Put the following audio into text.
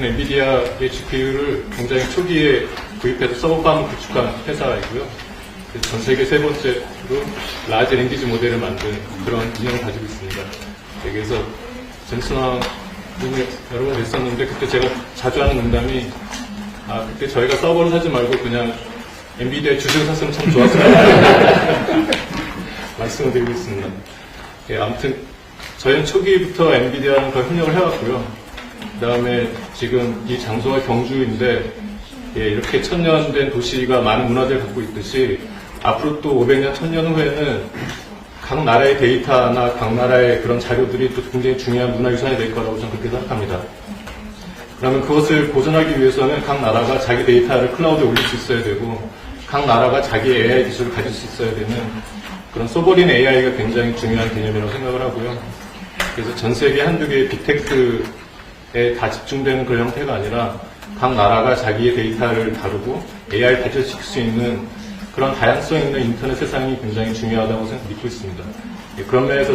저는 엔비디아의 GPU를 굉장히 초기에 구입해서 서버팜을 구축한 회사이고요. 전 세계 세 번째로 라지 랭귀지 모델을 만든 그런 인형을 가지고 있습니다. 네, 그래서 젠슨왕 여러 번 뵀었는데 그때 제가 자주 하는 농담이 아 그때 저희가 서버를 사지 말고 그냥 엔비디아 주식을 샀으면 참 좋았을 말씀을 드리고 있습니다. 예, 아무튼 저희는 초기부터 엔비디아랑 거의 협력을 해왔고요. 그 다음에 지금 이 장소가 경주인데 예, 이렇게 천년 된 도시가 많은 문화재를 갖고 있듯이 앞으로 또 500년, 1000년 후에는 각 나라의 데이터나 각 나라의 그런 자료들이 또 굉장히 중요한 문화유산이 될 거라고 저는 그렇게 생각합니다. 그러면 그것을 보존하기 위해서는 각 나라가 자기 데이터를 클라우드에 올릴 수 있어야 되고 각 나라가 자기 AI 기술을 가질 수 있어야 되는 그런 소버린 AI가 굉장히 중요한 개념이라고 생각을 하고요. 그래서 전 세계 한두 개의 빅테크에 다 집중되는 그런 형태가 아니라 각 나라가 자기의 데이터를 다루고 AI를 발전시킬 수 있는 그런 다양성 있는 인터넷 세상이 굉장히 중요하다고 생각 믿고 있습니다. 예, 그런 면에서